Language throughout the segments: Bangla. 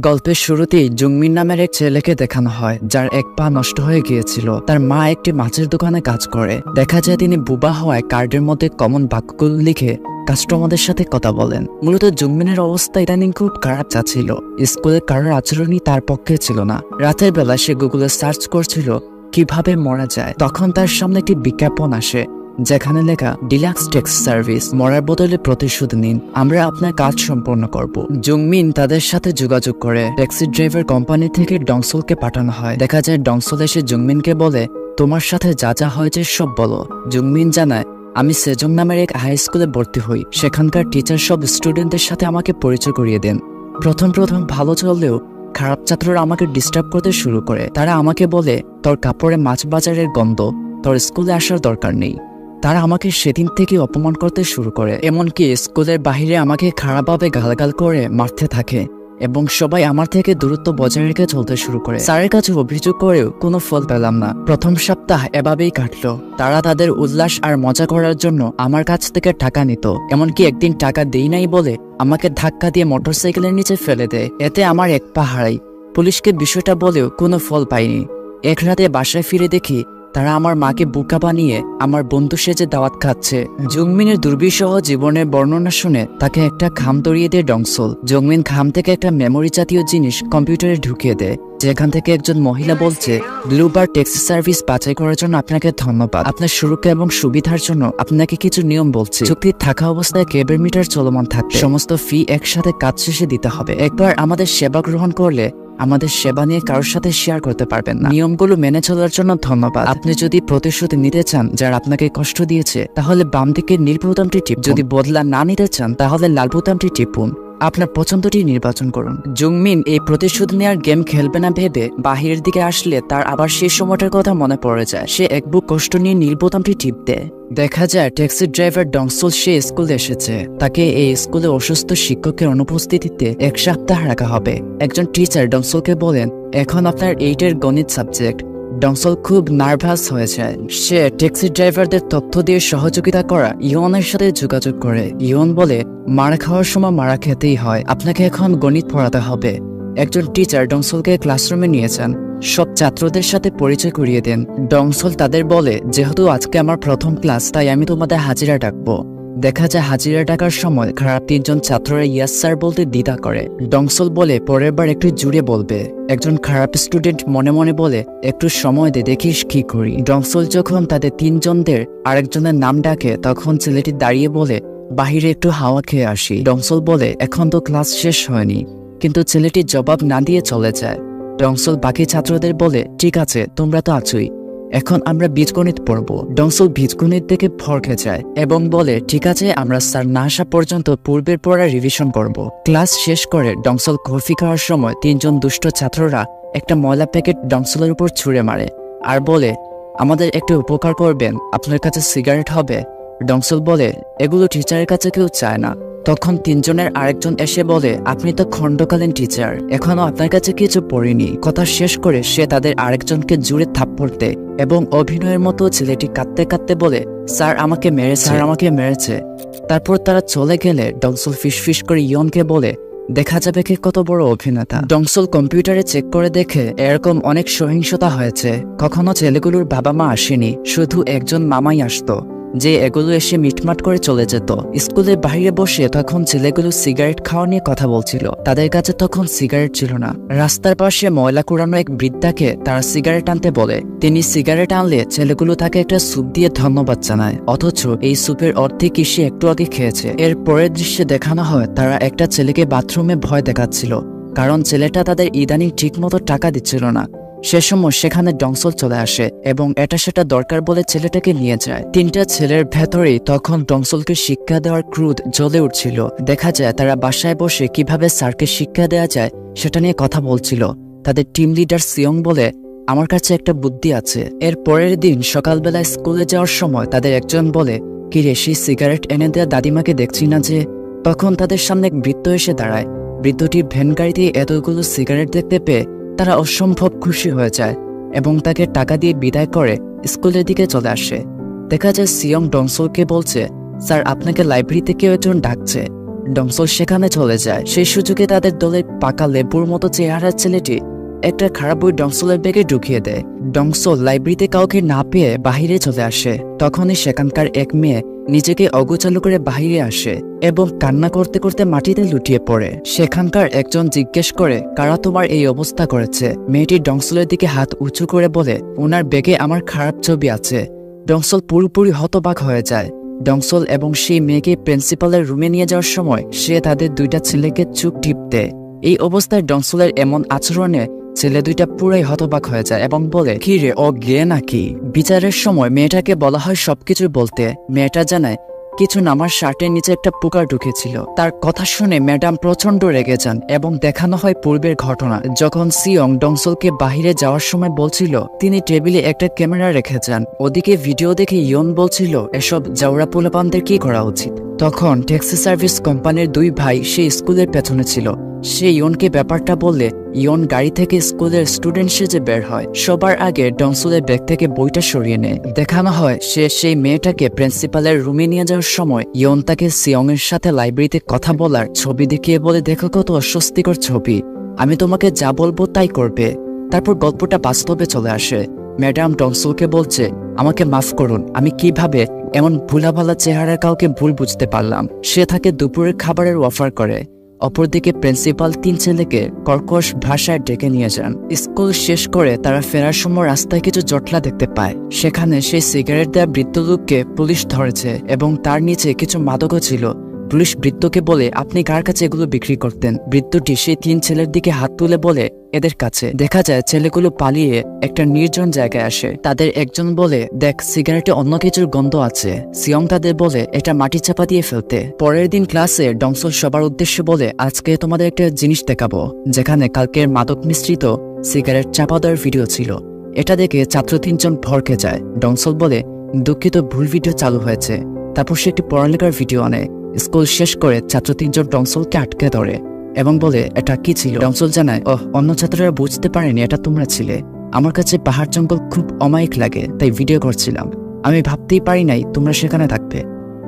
গল্পের শুরুতেই জুংমিন নামের এক ছেলেকে দেখানো হয়, যার এক পা নষ্ট হয়ে গিয়েছিল। তার মা একটি মাছের দোকানে কাজ করে। দেখা যায় তিনি বুবা হওয়ায় কার্ডের মধ্যে কমন বাক্যগুলো লিখে কাস্টমারদের সাথে কথা বলেন। মূলত জুংমিনের অবস্থা ইদানিং খুব খারাপ যাচ্ছিল। স্কুলে কারোর আচরণই তার পক্ষে ছিল না। রাতের বেলা সে গুগলে সার্চ করছিল, কীভাবে মরা যায়? তখন তার সামনে একটি বিজ্ঞাপন আসে। যেখানে লেখা ডিলাক্স টেক্স সার্ভিস মরার বদলে প্রতিশোধ নিন। আমরা আপনার কাজ সম্পন্ন করব। জুংমিন তাদের সাথে যোগাযোগ করে ট্যাক্সি ড্রাইভার কোম্পানি থেকে ডংসলকে পাঠানো হয়। দেখা যায় ডংসল এসে জুংমিনকে বলে, তোমার সাথে যা যা হয়েছে সব বলো। জুংমিন জানায়, আমি সেজং নামের এক হাই স্কুলে ভর্তি হই। সেখানকার টিচার সব স্টুডেন্টদের সাথে আমাকে পরিচয় করিয়ে দেন। প্রথম প্রথম ভালো চললেও খারাপ ছাত্ররা আমাকে ডিস্টার্ব করতে শুরু করে। তারা আমাকে বলে, তোর কাপড়ে মাছ বাজারের গন্ধ, তোর স্কুলে আসার দরকার নেই। তারা আমাকে সেদিন থেকে অপমান করতে শুরু করে। এমনকি স্কুলের বাহিরে আমাকে খারাপভাবে গালগাল করে মারতে থাকে এবং সবাই আমার থেকে দূরত্ব বজায় রেখে চলতে শুরু করে। স্যারের কাছে অভিযোগ করেও কোনো ফল পেলাম না। প্রথম সপ্তাহ এভাবেই কাটলো। তারা তাদের উল্লাস আর মজা করার জন্য আমার কাছ থেকে টাকা নিত। এমনকি একদিন টাকা দেই নাই বলে আমাকে ধাক্কা দিয়ে মোটরসাইকেলের নিচে ফেলে দেয়। এতে আমার এক পা হারাই পুলিশকে বিষয়টা বলেও কোনো ফল পাইনি। এক রাতে বাসায় ফিরে দেখি তারা আমার মাকে বুকা বানিয়ে আমার বন্ধু সেজে দাওয়াত খাচ্ছে। জংমিনের দুর্বিষহ জীবনের বর্ণনা শুনে তাকে একটা খাম তরিয়ে দেয় ডংসল। জংমিন খাম থেকে একটা মেমোরি জাতীয় জিনিস কম্পিউটারে ঢুকিয়ে দেয়, যেখান থেকে একজন মহিলা বলছে ব্লুবার ট্যাক্সি সার্ভিস বাছাই করার জন্য আপনাকে ধন্যবাদ। আপনার সুরক্ষা এবং সুবিধার জন্য আপনাকে কিছু নিয়ম বলছে। চুক্তি থাকা অবস্থায় কেবের মিটার চলমান থাকবে। সমস্ত ফি একসাথে কাজ শেষে দিতে হবে। একবার আমাদের সেবা গ্রহণ করলে আমাদের সেবা নিয়ে কারোর সাথে শেয়ার করতে পারবেন না। নিয়মগুলো মেনে চলার জন্য ধন্যবাদ। আপনি যদি প্রতিশ্রুতি নিতে চান, যারা আপনাকে কষ্ট দিয়েছে, তাহলে বাম দিকের নীল বোতামটি টিপুন। যদি বদলা না নিতে চান, তাহলে লাল বোতামটি টিপুন। আপনার পছন্দটি নির্বাচন করুন। জুংমিন, এই প্রতিশোধ নেওয়ার গেম খেলবে না ভেবে বাহিরের দিকে আসলে তার আবার সেই সময়টার কথা মনে পড়ে যায়। সে এক বুক কষ্ট নিয়ে নীল বোতামটি টিপ দেয়। দেখা যায় ট্যাক্সি ড্রাইভার ডংসল সে স্কুলে এসেছে। তাকে এই স্কুলে অসুস্থ শিক্ষকের অনুপস্থিতিতে এক সপ্তাহ রাখা হবে। একজন টিচার ডংসলকে বলেন, এখন আপনার এইটের গণিত সাবজেক্ট। ডংসল খুব নার্ভাস হয়ে যায় সে ট্যাক্সি ড্রাইভারদের তথ্য দিয়ে সহযোগিতা করা ইয়নের সাথে যোগাযোগ করে। ইয়ন বলে, মারা খাওয়ার সময় মারা খেতেই হয়। আপনাকে এখন গণিত পড়াতে হবে। একজন টিচার ডংসলকে ক্লাসরুমে নিয়েছেন সব ছাত্রদের সাথে পরিচয় করিয়ে দেন। ডংসল তাদের বলে, যেহেতু আজকে আমার প্রথম ক্লাস তাই আমি তোমাদের হাজিরা ডাকবো। দেখা যায় হাজিরা ডাকার সময় খারাপ তিনজন ছাত্ররা ইয়াস স্যার বলতে দ্বিধা করে। ডংসল বলে, পরের বার একটু জুড়ে বলবে। একজন খারাপ স্টুডেন্ট মনে মনে বলে, একটু সময় দে, দেখিস কি করি। ডংসল যখন তাদের তিনজনদের আরেকজনের নাম ডাকে, তখন ছেলেটি দাঁড়িয়ে বলে, বাহিরে একটু হাওয়া খেয়ে আসি। ডংসল বলে, এখন তো ক্লাস শেষ হয়নি। কিন্তু ছেলেটি জবাব না দিয়ে চলে যায়। ডংসল বাকি ছাত্রদের বলে, ঠিক আছে, তোমরা তো আছোই। এখন আমরা বীজগণিত পড়ব। ডংসল বীজগণিত দেখে ফরকে যায় এবং বলে, ঠিক আছে, আমরা স্যার না আসা পর্যন্ত পূর্বের পড়া রিভিশন করব। ক্লাস শেষ করে ডংসল কফি খাওয়ার সময় তিনজন দুষ্ট ছাত্ররা একটা ময়লা প্যাকেট ডংসলের উপর ছুঁড়ে মারে আর বলে, আমাদের একটু উপকার করবেন, আপনার কাছে সিগারেট হবে। ডংসল বলে এগুলো টিচারের কাছে কেউ চায় না। তখন তিনজনের আরেকজন এসে বলে আপনি তো খণ্ডকালীন টিচার এখনও আপনার কাছে কিছু পড়িনি। কথা শেষ করে সে তাদের আরেকজনকে জুড়ে থাপ্পড় দেয় এবং অভিনয়ের মতো ছেলেটি কাঁদতে কাঁদতে বলে স্যার আমাকে মেরেছে। স্যার আমাকে মেরেছে। তারপর তারা চলে গেলে ডংসল ফিসফিস করে ইয়নকে বলে দেখা যাবে কে কত বড় অভিনেতা। ডংসল কম্পিউটারে চেক করে দেখে এরকম অনেক সহিংসতা হয়েছে। কখনো ছেলেগুলোর বাবা মা আসেনি শুধু একজন মামাই আসতো। যে এগুলো এসে মিটমাট করে চলে যেত। স্কুলের বাইরে বসে তখন ছেলেগুলো সিগারেট খাওয়া নিয়ে কথা বলছিল। তাদের কাছে তখন সিগারেট ছিল না। রাস্তার পাশে ময়লা কুড়ানো এক বৃদ্ধাকে তারা সিগারেট আনতে বলে। তিনি সিগারেট আনলে ছেলেগুলো তাকে একটা স্যুপ দিয়ে ধন্যবাদ জানায়। অথচ এই স্যুপের অর্ধেক সে একটু আগে খেয়েছে। এর পরের দৃশ্যে দেখানো হয়, তারা একটা ছেলেকে বাথরুমে ভয় দেখাচ্ছিল। কারণ ছেলেটা তাদের ইদানিং ঠিকমতো টাকা দিচ্ছিল না। সে সময় সেখানে ডংসল চলে আসে এবং এটা সেটা দরকার বলে ছেলেটাকে নিয়ে যায়। তিনটা ছেলের ভেতরেই তখন ডংসলকে শিক্ষা দেওয়ার ক্রুদ জ্বলে উঠছিল। দেখা যায় তারা বাসায় বসে কীভাবে স্যারকে শিক্ষা দেওয়া যায় সেটা নিয়ে কথা বলছিল। তাদের টিম লিডার সিয়ং বলে, আমার কাছে একটা বুদ্ধি আছে। এর পরের দিন সকালবেলা স্কুলে যাওয়ার সময় তাদের একজন বলে, কি রে, সেই সিগারেট এনে দেওয়া দাদিমাকে দেখছি না যে? তখন তাদের সামনে এক বৃদ্ধ এসে দাঁড়ায়। বৃদ্ধটি ভ্যান গাড়িতে এতগুলো সিগারেট দেখতে পেয়ে তারা অসম্ভব খুশি হয়ে যায় এবং তাকে টাকা দিয়ে বিদায় করে স্কুলের দিকে চলে আসে। দেখা যায় সিয়ং ডংসলকে বলছে, স্যার, আপনাকে লাইব্রেরিতে কেউ একজন ডাকছে। ডংসল সেখানে চলে যায়। সেই সুযোগে তাদের দলের পাকা লেবুর মতো চেহারার ছেলেটি একটা খারাপ বই ডংসলের ব্যাগে ঢুকিয়ে দেয়। ডংসল লাইব্রেরিতে কাউকে না পেয়ে বাহিরে চলে আসে। তখনই সেখানকার এক মেয়ে নিজেকে অগোচালু করে বাহিরে আসে এবং কান্না করতে করতে মাটিতে লুটিয়ে পড়ে। সেখানকার একজন জিজ্ঞেস করে, কারা তোমার এই অবস্থা করেছে? মেয়েটি ডংসলের দিকে হাত উঁচু করে বলে, ওনার ব্যাগে আমার খারাপ ছবি আছে। ডংসল পুরোপুরি হতবাক হয়ে যায়। ডংসল এবং সেই মেয়েকে প্রিন্সিপালের রুমে নিয়ে যাওয়ার সময় সে তাদের দুইটা ছেলেকে চুপ টিপ দেয় এই অবস্থায় ডংসলের এমন আচরণে ছেলে দুইটা পুরাই হতবাক হয়ে যায় এবং বলে, কি রে ও গে নাকি? বিচারের সময় মেয়েটাকে বলা হয় সবকিছু বলতে। মেয়েটা জানায় কিছু আমার শার্টের নিচে একটা পোকা ঢুকেছিল। তার কথা শুনে ম্যাডাম প্রচণ্ড রেগে যান এবং দেখানো হয় পূর্বের ঘটনা। যখন সিয়ং ডংসলকে বাহিরে যাওয়ার সময় বলছিল, তিনি টেবিলে একটা ক্যামেরা রেখে যান। ওদিকে ভিডিও দেখে ইয়ন বলছিল, এসব জাউরা পোলাপানদের কি করা উচিত? তখন ট্যাক্সি সার্ভিস কোম্পানির দুই ভাই সেই স্কুলের পেছনে ছিল। সে ইয়নকে ব্যাপারটা বললে, ইয়ন গাড়ি থেকে স্কুলের স্টুডেন্ট সেজে বের হয়। সবার আগে ডংসুলের ব্যাগ থেকে বইটা সরিয়ে নেয় দেখানো হয়, সে সেই মেয়েটাকে প্রিন্সিপালের রুমে নিয়ে যাওয়ার সময় ইয়ন তাকে সিয়ং এর সাথে লাইব্রেরিতে কথা বলার ছবি দেখিয়ে বলে, দেখো কত অস্বস্তিকর ছবি। আমি তোমাকে যা বলব তাই করবে। তারপর গল্পটা বাস্তবে চলে আসে। ম্যাডাম ডংসুলকে বলছে, আমাকে মাফ করুন, আমি কীভাবে এমন ভুলাভালা চেহারার কাউকে ভুল বুঝতে পারলাম? সে তাকে দুপুরের খাবারের অফার করে। অপরদিকে প্রিন্সিপাল তিন ছেলেকে কর্কশ ভাষায় ডেকে নিয়ে যান। স্কুল শেষ করে তারা ফেরার সময় রাস্তায় কিছু জটলা দেখতে পায়। সেখানে সেই সিগারেট দেওয়া বৃদ্ধ লোককে পুলিশ ধরেছে এবং তার নিচে কিছু মাদকও ছিল। পুলিশ বৃত্তকে বলে, আপনি কার কাছে এগুলো বিক্রি করতেন? বৃত্তটি সেই তিন ছেলের দিকে হাত তুলে বলে, এদের কাছে। দেখা যায়, ছেলেগুলো পালিয়ে একটা নির্জন জায়গায় আসে। তাদের একজন বলে, দেখ, সিগারেটে অন্য কিছুর গন্ধ আছে। সিয়ং তাদের বলে, এটা মাটি চাপা দিয়ে ফেলতে। পরের দিন ক্লাসে ডংসল সবার উদ্দেশ্যে বলে, আজকে তোমাদের একটা জিনিস দেখাবো, যেখানে কালকের মাদক মিশ্রিত সিগারেট চাপা দেওয়ার ভিডিও ছিল। এটা দেখে ছাত্র তিনজন ভরকে যায়। ডংসল বলে, দুঃখিত, ভুল ভিডিও চালু হয়েছে। তারপর সে একটি পড়ালেখার ভিডিও আনে। স্কুল শেষ করে ছাত্র তিনজন ডংসলকে আটকে ধরে এবং বলে, এটা কি ছিল? ডংসল জানায়, ওহ, অন্য ছাত্ররা বুঝতে পারেনি, এটা তোমরা ছিলে। আমার কাছে পাহাড় জঙ্গল খুব অমায়িক লাগে, তাই ভিডিও করছিলাম। আমি ভাবতেই পারি নাই তোমরা সেখানে থাকবে।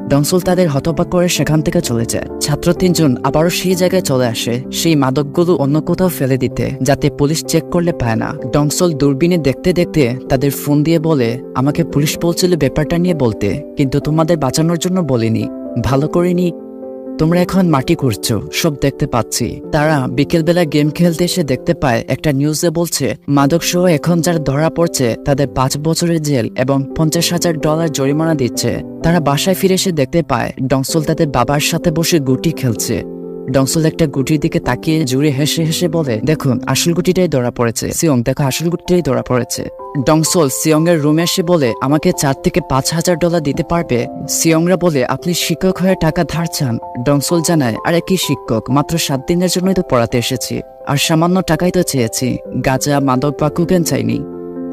ডংসল তাদের হতবাক করে সেখান থেকে চলে যায়। ছাত্র তিনজন আবারও সেই জায়গায় চলে আসে, সেই মাদকগুলো অন্য কোথাও ফেলে দিতে, যাতে পুলিশ চেক করলে পায় না। ডংসল দূরবীনে দেখতে দেখতে তাদের ফোন দিয়ে বলে, আমাকে পুলিশ বলছিল ব্যাপারটা নিয়ে বলতে, কিন্তু তোমাদের বাঁচানোর জন্য বলিনি। ভালো করিনি তোমরা এখন মাটি করছ সব দেখতে পাচ্ছি। তারা বিকেলবেলা গেম খেলতে এসে দেখতে পায়, একটা নিউজে বলছে মাদক সহ এখন যারা ধরা পড়ছে, তাদের পাঁচ বছরের জেল এবং পঞ্চাশ হাজার ডলার জরিমানা দিচ্ছে। তারা বাসায় ফিরে এসে দেখতে পায় ডংসল তাদের বাবার সাথে বসে গুটি খেলছে। ডংসল একটা গুটির দিকে তাকিয়ে জুড়ে হেসে হেসে বলে, দেখুন, আসল গুটিটাই ধরা পড়েছে। সিয়ং, দেখো, আসল গুটিটাই ধরা পড়েছে। ডংসল সিয়ং এর রুমে এসে বলে, আমাকে চার থেকে পাঁচ হাজার ডলার দিতে পারবে? সিয়ংরা বলে, আপনি শিক্ষক হয়ে টাকা ধার চান। ডংসল জানায়, আরে কি শিক্ষক? মাত্র সাত দিনের জন্যই তো পড়াতে এসেছি। আর সামান্য টাকাই তো চেয়েছি। গাঁজা, মাদক বা কুকেন চাইনি।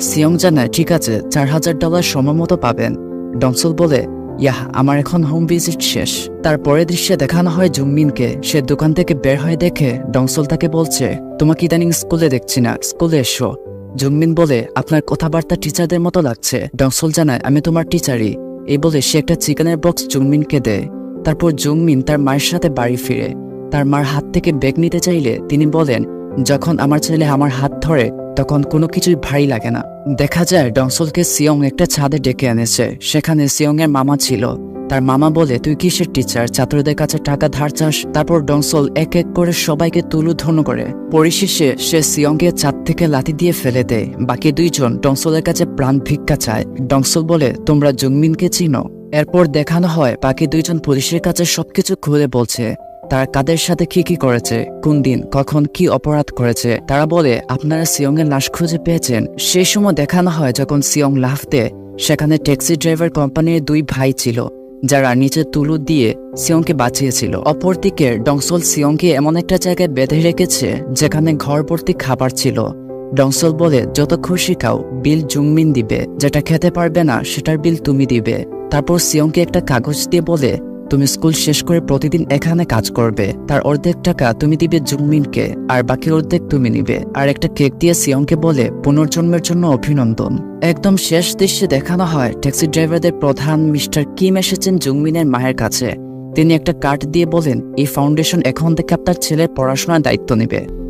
সিয়ং জানায়, ঠিক আছে, চার হাজার ডলার সময় মতো পাবেন। ডংসল বলে ইয়াহ, আমার এখন হোম ভিজিট শেষ। তার পরের দৃশ্যে দেখানো হয় জুংমিনকে সে দোকান থেকে বের হয়ে দেখে ডংসল তাকে বলছে তোমাকে ইদানিং স্কুলে দেখছি না? স্কুলে এসো। জুংমিন বলে, আপনার কথাবার্তা টিচারদের মতো লাগছে। ডংসল জানায়, আমি তোমার টিচারই। এই বলে সে একটা চিকেনের বক্স জুংমিনকে দেয়। তারপর জুংমিন তার মায়ের সাথে বাড়ি ফিরে। তার মার হাত থেকে ব্যাগ নিতে চাইলে তিনি বলেন যখন আমার ছেলে আমার হাত ধরে, তখন কোনো কিছুই ভারী লাগে না। দেখা যায় ডংসলকে সিয়ং একটা ছাদে ডেকে এনেছে। সেখানে সিয়ং এর মামা ছিল। তার মামা বলে, তুই কিসের টিচার ছাত্রদের কাছে টাকা ধার চাস? তারপর ডংসল এক এক করে সবাইকে তুলুধন্য করে। পরিশেষে সে সিয়ংকে ছাদ থেকে লাথি দিয়ে ফেলে দেয়। বাকি দুইজন ডংসলের কাছে প্রাণ ভিক্ষা চায়। ডংসল বলে, তোমরা জুংমিনকে চিনো? এরপর দেখানো হয়, বাকি দুইজন পুলিশের কাছে সবকিছু খুলে বলছে তারা কাদের সাথে কি কি করেছে, কোন দিন কখন কি অপরাধ করেছে, তারা বলে, আপনারা সিয়ং এর লাশ খুঁজে পেয়েছেন। সেই সময় দেখানো হয় যখন সিয়ং লাফতে, সেখানে ট্যাক্সি ড্রাইভার কোম্পানির দুই ভাই ছিল, যারা নিচে তুলু দিয়ে সিয়ংকে বাঁচিয়েছিল। অপরদিকে ডংসল সিয়ংকে এমন একটা জায়গায় বেঁধে রেখেছে, যেখানে ঘর ভর্তি খাবার ছিল। ডংসল বলে, যত খুশি খাও, বিল জুংমিন দিবে। যেটা খেতে পারবে না, সেটার বিল তুমি দিবে। তারপর সিয়ংকে একটা কাগজ দিয়ে বলে তুমি স্কুল শেষ করে প্রতিদিন এখানে কাজ করবে। তার অর্ধেক টাকা তুমি দিবে জুমিনকে, আর বাকি অর্ধেক তুমি নিবে। আর একটা কেক দিয়ে সিয়ংকে বলে, পুনর্জন্মের জন্য অভিনন্দন। একদম শেষ দৃশ্যে দেখানো হয় ট্যাক্সি ড্রাইভারদের প্রধান মিস্টার কিম এসেছেন জুংমিনের মায়ের কাছে। তিনি একটা কার্ড দিয়ে বলেন, এই ফাউন্ডেশন এখন থেকে আপনার ছেলের পড়াশোনার দায়িত্ব নেবে।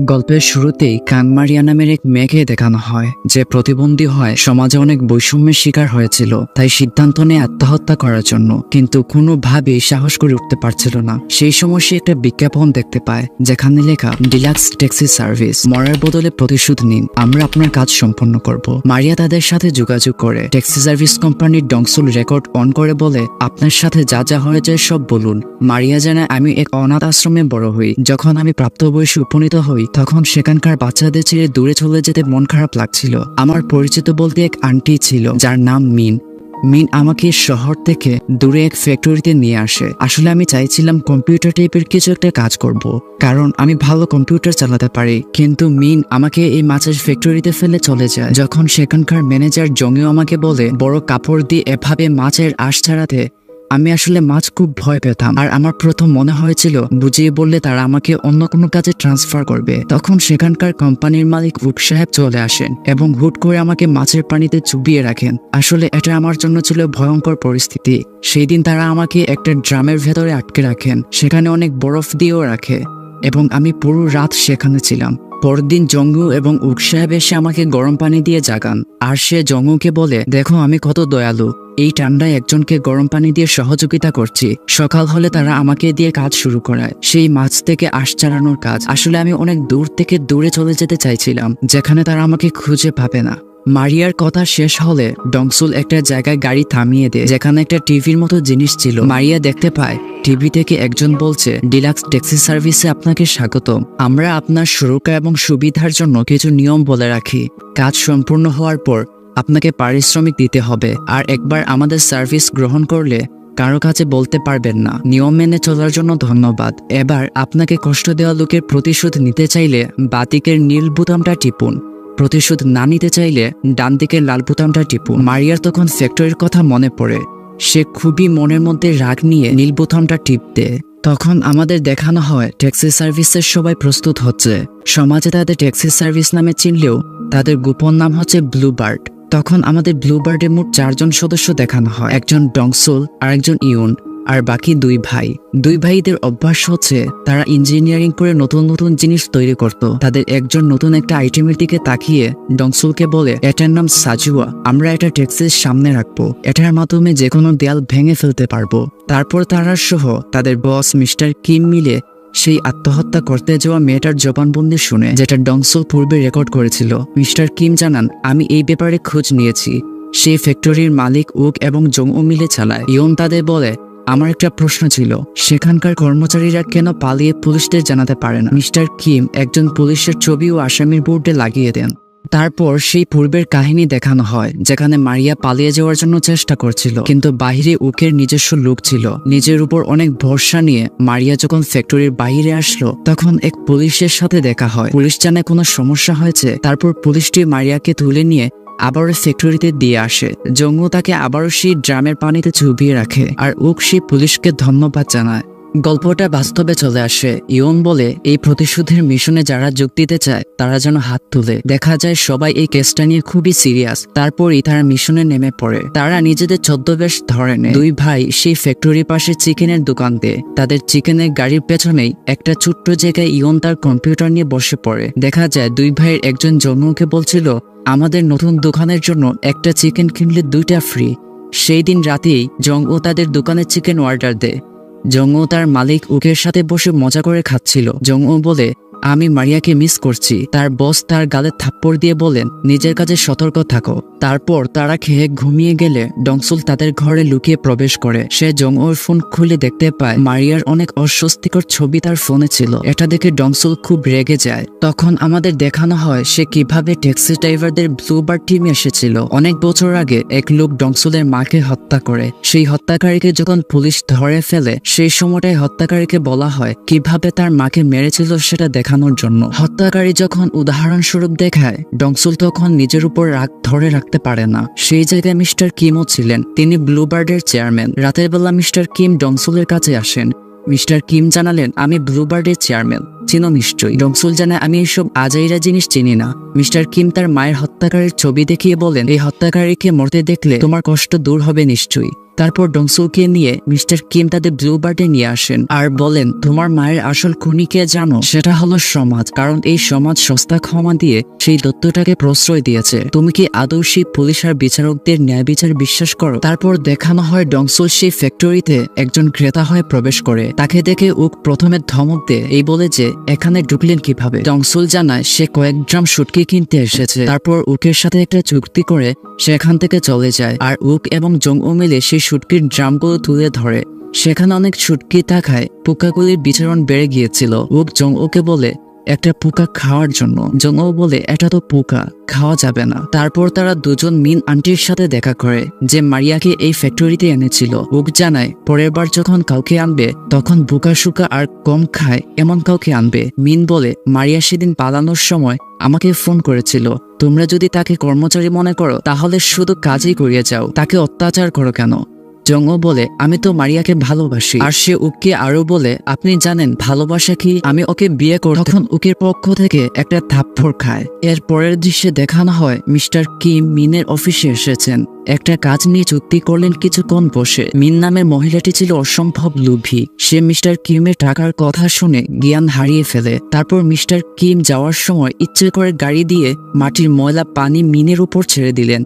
গল্পের শুরুতেই কানমারিয়া নামের এক মেয়েকে দেখানো হয়, যে প্রতিবন্ধী হয় সমাজে অনেক বৈষম্যের শিকার হয়েছিল, তাই সিদ্ধান্ত নেয় আত্মহত্যা করার জন্য। কিন্তু কোনোভাবেই সাহস করে উঠতে পারছিল না। সেই সময় সে একটা বিজ্ঞাপন দেখতে পায়, যেখানে লেখা, ডিলাক্স ট্যাক্সি সার্ভিস, মরার বদলে প্রতিশোধ নিন, আমরা আপনার কাজ সম্পন্ন করব। মারিয়া তাদের সাথে যোগাযোগ করে, ট্যাক্সি সার্ভিস কোম্পানির ডংসুল রেকর্ড অন করে বলে, আপনার সাথে যা যা হয়েছে সব বলুন। মারিয়া জানায়, আমি এক অনাথ আশ্রমে বড় হই, যখন আমি প্রাপ্তবয়সে উপনীত হই তখন সেখানকার বাচ্চাদের ছেড়ে দূরে চলে যেতে মন খারাপ লাগছিল। আমার পরিচিত বলতে এক আন্টি ছিল, যার নাম মিন। মিন আমাকে শহর থেকে দূরে এক ফ্যাক্টরিতে নিয়ে আসে। আসলে আমি চাইছিলাম কম্পিউটার টাইপের কিছু একটা কাজ করব। কারণ আমি ভালো কম্পিউটার চালাতে পারি। কিন্তু মিন আমাকে এই মাছের ফ্যাক্টরিতে ফেলে চলে যায়। যখন সেখানকার ম্যানেজার জঙ্গিও আমাকে বলে, বড় কাপড় দিয়ে এভাবে মাছের আশ ছাড়াতে আমি আসলে মাছ খুব ভয় পেতাম। আর আমার প্রথম মনে হয়েছিল, বুঝিয়ে বললে তারা আমাকে অন্য কোনো কাজে ট্রান্সফার করবে। তখন সেখানকার কোম্পানির মালিক উপ সাহেব চলে আসেন এবং হুট করে আমাকে মাছের পানিতে চুবিয়ে রাখেন। আসলে এটা আমার জন্য ছিল ভয়ঙ্কর পরিস্থিতি। সেই দিন তারা আমাকে একটা ড্রামের ভেতরে আটকে রাখেন। সেখানে অনেক বরফ দিয়েও রাখে এবং আমি পুরো রাত সেখানে ছিলাম। পরদিন জঙ্গু এবং উক সাহেব এসে আমাকে গরম পানি দিয়ে জাগান। আর সে জঙ্গুকে বলে, দেখো আমি কত দয়ালু। এই ঠান্ডায় একজনকে গরম পানি দিয়ে সহযোগিতা করছি। সকাল হলে তারা আমাকে দিয়ে কাজ শুরু করায়। সেই মাছ থেকে আশ চালানোর কাজ। আসলে আমি অনেক দূর থেকে দূরে চলে যেতে চাইছিলাম, যেখানে তারা আমাকে খুঁজে পাবে না। মারিয়ার কথা শেষ হলে ডংসুল একটা জায়গায় গাড়ি থামিয়ে দেয়, যেখানে একটা টিভির মতো জিনিস ছিল। মারিয়া দেখতে পায়, টিভি থেকে একজন বলছে, ডিলাক্স ট্যাক্সি সার্ভিসে আপনাকে স্বাগত আমরা আপনার সুরক্ষা এবং সুবিধার জন্য কিছু নিয়ম বলে রাখি। কাজ সম্পূর্ণ হওয়ার পর আপনাকে পারিশ্রমিক দিতে হবে, আর একবার আমাদের সার্ভিস গ্রহণ করলে কারও কাছে বলতে পারবেন না। নিয়ম মেনে চলার জন্য ধন্যবাদ। এবার আপনাকে কষ্ট দেওয়া লোকের প্রতিশোধ নিতে চাইলে বাতিকের নীল বুতামটা টিপুন। প্রতিশোধ না নিতে চাইলে ডান দিকের লাল বোতামটা টিপুন। মারিয়ার তখন ফ্যাক্টরির কথা মনে পড়ে। সে খুবই মনের মধ্যে রাগ নিয়ে নীল বোতামটা টিপতে। তখন আমাদের দেখানো হয়, ট্যাক্সি সার্ভিসের সবাই প্রস্তুত হচ্ছে। সমাজে তাদের ট্যাক্সি সার্ভিস নামে চিনলেও তাদের গোপন নাম হচ্ছে ব্লুবার্ড। তখন আমাদের ব্লুবার্ডে মোট চারজন সদস্য দেখানো হয়, একজন ডংসোল আর একজন ইউন। আর বাকি দুই ভাই। দুই ভাইদের অভ্যাস হচ্ছে, তারা ইঞ্জিনিয়ারিং করে নতুন নতুন জিনিস তৈরি করত। তাদের একজন নতুন একটা আইটেমের দিকে তাকিয়ে ডংসুলকে বলে, এটার নাম সাজুয়া আমরা এটা ট্যাক্সির সামনে রাখব। এটার মাধ্যমে যে কোনো দেয়াল ভেঙে ফেলতে পারব। তারপর তারা সহ তাদের বস মিস্টার কিম মিলে সেই আত্মহত্যা করতে যাওয়া মেয়েটার জবানবন্দি শুনে, যেটা ডংসুল পূর্বে রেকর্ড করেছিল। মিস্টার কিম জানান, আমি এই ব্যাপারে খোঁজ নিয়েছি। সেই ফ্যাক্টরির মালিক উক এবং জমু মিলে চালায়। ইয়ন তাদের বলে আমার একটা প্রশ্ন ছিল, সেখানকার কর্মচারীরা কেন পালিয়ে পুলিশদের জানাতে পারে না? মিস্টার কিম একজন পুলিশের ছবি ও আসামির বোর্ডে লাগিয়ে দেন। তারপর সেই পূর্বের কাহিনী দেখানো হয়, যেখানে মারিয়া পালিয়ে যাওয়ার জন্য চেষ্টা করছিল, কিন্তু বাহিরে উকের নিজস্ব লোক ছিল। নিজের উপর অনেক ভরসা নিয়ে মারিয়া যখন ফ্যাক্টরির বাইরে আসলো, তখন এক পুলিশের সাথে দেখা হয়। পুলিশ জানায় কোনো সমস্যা হয়েছে, তারপর পুলিশটি মারিয়াকে তুলে নিয়ে আবারও ফ্যাক্টরিতে দিয়ে আসে। জঙ্গু তাকে আবারও সেই ড্রামের পানিতে চুবিয়ে রাখে আর উক সেই পুলিশকে ধন্যবাদ জানায়। গল্পটা বাস্তবে চলে আসে। ইয়ন বলে, এই প্রতিশোধের মিশনে যারা যোগ দিতে চায়, তারা যেন হাত তুলে। দেখা যায় সবাই এই কেসটা নিয়ে খুবই সিরিয়াস তারপরই তারা মিশনে নেমে পড়ে। তারা নিজেদের ছদ্মবেশ ধরে নেয়। দুই ভাই সেই ফ্যাক্টরির পাশে চিকেনের দোকান তাদের চিকেনের গাড়ির পেছনেই একটা ছোট্ট জায়গায় ইয়ন তার কম্পিউটার নিয়ে বসে পড়ে। দেখা যায় দুই ভাইয়ের একজন জন্মকে বলছিল আমাদের নতুন দোকানের জন্য একটা চিকেন কিনলে দুইটা ফ্রি সেই দিন রাতেই জং ও তাদের দোকানের চিকেন অর্ডার দেয়। জঙ্গ তার মালিক উকের সাথে বসে মজা করে খাচ্ছিল। জংও বলে আমি মারিয়াকে মিস করছি। তার বস তার গালে থাপ্পড় দিয়ে বলেন, নিজের কাছে সতর্ক থাকো। তারপর তারা খেয়ে ঘুমিয়ে গেলে ডংসুল তাদের ঘরে লুকিয়ে প্রবেশ করে। সে জংওর ফোন খুলে দেখতে পায়, মারিয়ার অনেক অস্বস্তিকর ছবি তার ফোনে ছিল। এটা দেখে ডংসুল খুব রেগে যায়। তখন আমাদের দেখানো হয়, সে কীভাবে ট্যাক্সি ড্রাইভারদের ব্লুবার টিম এসেছিল। অনেক বছর আগে এক লোক ডংসুলের মাকে হত্যা করে। সেই হত্যাকারীকে যখন পুলিশ ধরে ফেলে, সেই সময়টায় হত্যাকারীকে বলা হয়, কীভাবে তার মাকে মেরেছিল সেটা দেখানোর জন্য। হত্যাকারী যখন উদাহরণস্বরূপ দেখায় ডংসুল তখন নিজের উপর রাগ ধরে রাখতে পারে না। সেই জায়গায় মিস্টার কিমও ছিলেন। তিনি ব্লুবার্ডের চেয়ারম্যান। রাতের বেলা মিস্টার কিম ডংসুলের কাছে আসেন। মিস্টার কিম জানালেন, আমি ব্লুবার্ডের চেয়ারম্যান। চিনো নিশ্চয়ই। ডংসুল জানায়, আমি এইসব আজাইরা জিনিস চিনি না। মিস্টার কিম তার মায়ের হত্যাকারীর ছবি দেখিয়ে বলেন, এই হত্যাকারীকে মরতে দেখলে তোমার কষ্ট দূর হবে নিশ্চয়ই। তারপর ডংসুলকে নিয়ে মিস্টার কিম তাদের ব্লু বার্ডে নিয়ে আসেন আর বলেন, তোমার মায়ের আসল খুনিকে জানো? সেটা হলো সমাজ, কারণ এই সমাজ সস্তা ক্ষমা দিয়ে সেই দত্তটাকে প্রশ্রয় দিয়েছে। তুমি কি আদৌ সেই পুলিশ আর বিচারকদের ন্যায় বিচার বিশ্বাস করো? তারপর দেখানো হয় ডংসুল সেই ফ্যাক্টরিতে একজন ক্রেতা হয়ে প্রবেশ করে। তাকে দেখে উক প্রথমে ধমক দেয়, এই বলে যে, এখানে ঢুকলেন কীভাবে? ডংসুল জানায়, সে কয়েক ড্রাম সুটকি কিনতে এসেছে। তারপর উকের সাথে একটা চুক্তি করে সে এখান থেকে চলে যায়। আর উক এবং জং মিলে সেই সুটকির ড্রামগুলো তুলে ধরে। সেখানে অনেক ছুটকি থাকায় পোকাগুলির বিচরণ বেড়ে গিয়েছিল। উক জং ওকে বলে, একটা পোকা খাওয়ার জন্য। জং ও বলে, এটা তো পোকা, খাওয়া যাবে না। তারপর তারা দুজন মিন আন্টির সাথে দেখা করে, যে মারিয়াকে এই ফ্যাক্টরিতে এনেছিল। উক জানায়, পরের বার যখন কাউকে আনবে, তখন বোকা শুকা আর কম খায়, এমন কাউকে আনবে। মিন বলে, মারিয়া সেদিন পালানোর সময় আমাকে ফোন করেছিল। তোমরা যদি তাকে কর্মচারী মনে করো, তাহলে শুধু কাজই করিয়ে যাও। তাকে অত্যাচার করো কেন? জঙ্গ বলে, আমি তো মারিয়াকে ভালোবাসি। আর সে উককে আরও বলে, আপনি জানেন ভালোবাসা কি? আমি ওকে বিয়ে করি তখন উকের পক্ষ থেকে একটা থাপ্পড় খায়। এর পরের দৃশ্যে দেখানো হয় মিস্টার কিম মিনের অফিসে এসেছেন। একটা কাজ নিয়ে চুক্তি করলেন কিছুক্ষণ বসে। মিন নামের মহিলাটি ছিল অসম্ভব লোভী। সে মিস্টার কিমের টাকার কথা শুনে জ্ঞান হারিয়ে ফেলে। তারপর মিস্টার কিম যাওয়ার সময় ইচ্ছে করে গাড়ি দিয়ে মাটির ময়লা পানি মিনের উপর ছেড়ে দিলেন।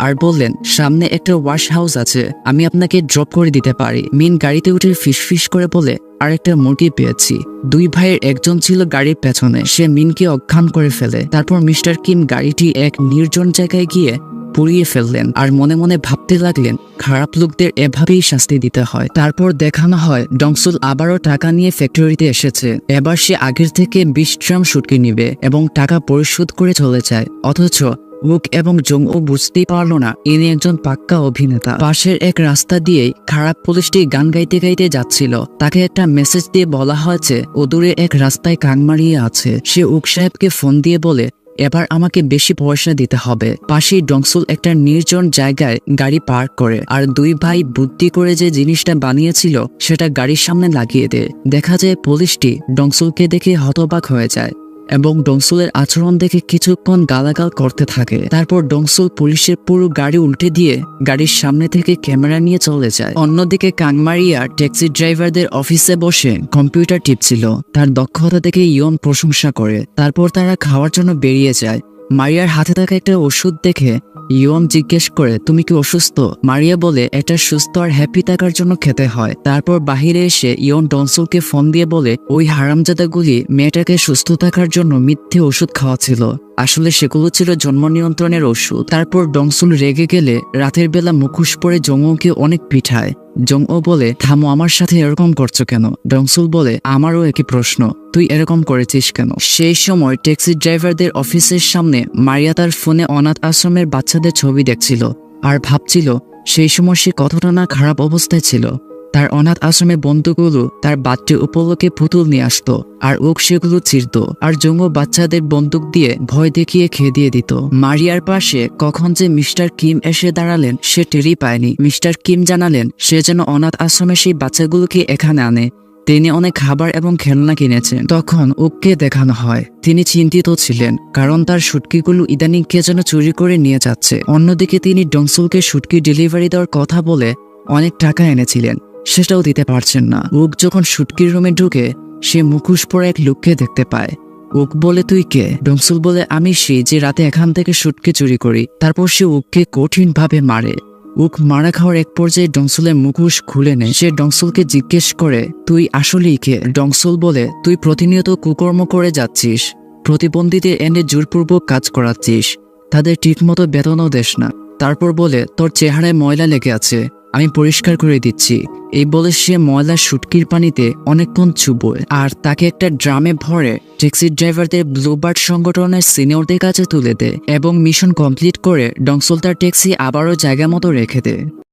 আর বললেন, সামনে একটা ওয়াশ হাউস আছে, আমি আপনাকে ড্রপ করে দিতে পারি। মিন গাড়িতে উঠে ফিসফিস করে বলে আর একটা মুরগি পেয়েছি। দুই ভাইয়ের একজন ছিল গাড়ির পেছনে, সে মিনকে অজ্ঞান করে ফেলে। তারপর মিস্টার কিম গাড়িটি এক নির্জন জায়গায় গিয়ে পুড়িয়ে ফেললেন আর মনে মনে ভাবতে লাগলেন, খারাপ লোকদের এভাবেই শাস্তি দিতে হয়। তারপর দেখানো হয়, ডংসুল আবারও টাকা নিয়ে ফ্যাক্টরিতে এসেছে। এবার সে আগের থেকে বিশ ট্রাম নিবে এবং টাকা পরিশোধ করে চলে যায়। অথচ উক এবং জং ও বুঝতেই পারল না, ইনি একজন পাক্কা অভিনেতা। পাশের এক রাস্তা দিয়ে খারাপ পুলিশটি গান গাইতে গাইতে যাচ্ছিল। তাকে একটা মেসেজ দিয়ে বলা হয়েছে, ও দূরে এক রাস্তায় কাং মারিয়ে আছে। সে উক সাহেবকে ফোন দিয়ে বলে, এবার আমাকে বেশি পয়সা দিতে হবে। পাশেই ডংসুল একটা নির্জন জায়গায় গাড়ি পার্ক করে, আর দুই ভাই বুদ্ধি করে যে জিনিসটা বানিয়েছিল, সেটা গাড়ির সামনে লাগিয়ে দেয়। দেখা যায় পুলিশটি ডংসুলকে দেখে হতবাক হয়ে যায়। এবং ডংসুলের আচরণ দেখে কিছুক্ষণ গালাগাল করতে থাকে। তারপর ডংসুল পুলিশের পুরো গাড়ি উল্টে দিয়ে গাড়ির সামনে থেকে ক্যামেরা নিয়ে চলে যায়। অন্যদিকে কাংমারিয়া ট্যাক্সি ড্রাইভারদের অফিসে বসে কম্পিউটার টিপছিল। তার দক্ষতা দেখে ইয়ন প্রশংসা করে। তারপর তারা খাওয়ার জন্য বেরিয়ে যায়। মারিয়ার হাতে থাকা একটা ওষুধ দেখে ইয়ন জিজ্ঞেস করে, তুমি কি অসুস্থ? মারিয়া বলে, এটা সুস্থ আর হ্যাপি থাকার জন্য খেতে হয়। তারপর বাহিরে এসে ইয়ন ডনসুলকে ফোন দিয়ে বলে, ওই হারামজাদাগুলি মেয়েটাকে সুস্থ থাকার জন্য মিথ্যে ওষুধ খাওয়াছিল আসলে সেগুলো ছিল জন্ম নিয়ন্ত্রণের ওষুধ। তারপর ডংসুল রেগে গেলে রাতের বেলা মুখোশ পরে জঙ্গকে অনেক পিঠায়। জং ও বলে, থামো, আমার সাথে এরকম করছ কেন? ডংসুল বলে, আমারও একই প্রশ্ন, তুই এরকম করেছিস কেন? সেই সময় ট্যাক্সি ড্রাইভারদের অফিসের সামনে মারিয়া তার ফোনে অনাথ আশ্রমের বাচ্চাদের ছবি দেখছিল আর ভাবছিল, সেই সময় সে কতটা না খারাপ অবস্থায় ছিল। তার অনাথ আশ্রমে বন্ধুগুলো তার বাচ্চা উপলক্ষে পুতুল নিয়ে আসতো, আর ওক সেগুলো চিরত আর জঙ্গ বাচ্চাদের বন্দুক দিয়ে ভয় দেখিয়ে খেয়ে দিয়ে দিত। মারিয়ার পাশে কখন যে মিস্টার কিম এসে দাঁড়ালেন, সে টেরই পায়নি। মিস্টার কিম জানালেন, সে যেন অনাথ আশ্রমে সেই বাচ্চাগুলোকে এখানে আনে। তিনি অনেক খাবার এবং খেলনা কিনেছেন। তখন উককে দেখানো হয়। তিনি চিন্তিত ছিলেন, কারণ তার সুটকিগুলো ইদানিং কে যেন চুরি করে নিয়ে যাচ্ছে। অন্যদিকে তিনি ডংসুলকে সুটকি ডেলিভারি দেওয়ার কথা বলে অনেক টাকা এনেছিলেন। সেটাও দিতে পারছেন না। ওক যখন সুটকির রুমে ঢুকে, সে মুখোশ পরে এক লোককে দেখতে পায়। ওক বলে, তুই কে? ডংসুল বলে, আমি সে যে রাতে এখান থেকে সুটকে চুরি করি, তারপর সে উককে কঠিন ভাবে মারে। উক মারা খাওয়ার এক পর্যায়ে ডংসুলের মুখোশ খুলে নেয়। সে ডংসুলকে জিজ্ঞেস করে, তুই আসলেই কে? ডংসুল বলে, তুই প্রতিনিয়ত কুকর্ম করে যাচ্ছিস, প্রতিবন্ধীদের এনে জোরপূর্বক কাজ করাচ্ছিস, তাদের ঠিকমতো বেতনও দেশ না। তারপর বলে, তোর চেহারায় ময়লা লেগে আছে। আমি পরিষ্কার করে দিচ্ছি। এই বলে সে ময়লা সুটকির পানিতে অনেকক্ষণ চুবোয়। আর তাকে একটা ড্রামে ভরে ট্যাক্সি ড্রাইভারদের ব্লুবার্ড সংগঠনের সিনিয়রদের কাছে তুলে দেয় এবং মিশন কমপ্লিট করে ডংসল তার ট্যাক্সি আবারও জায়গা মতো রেখে দেয়।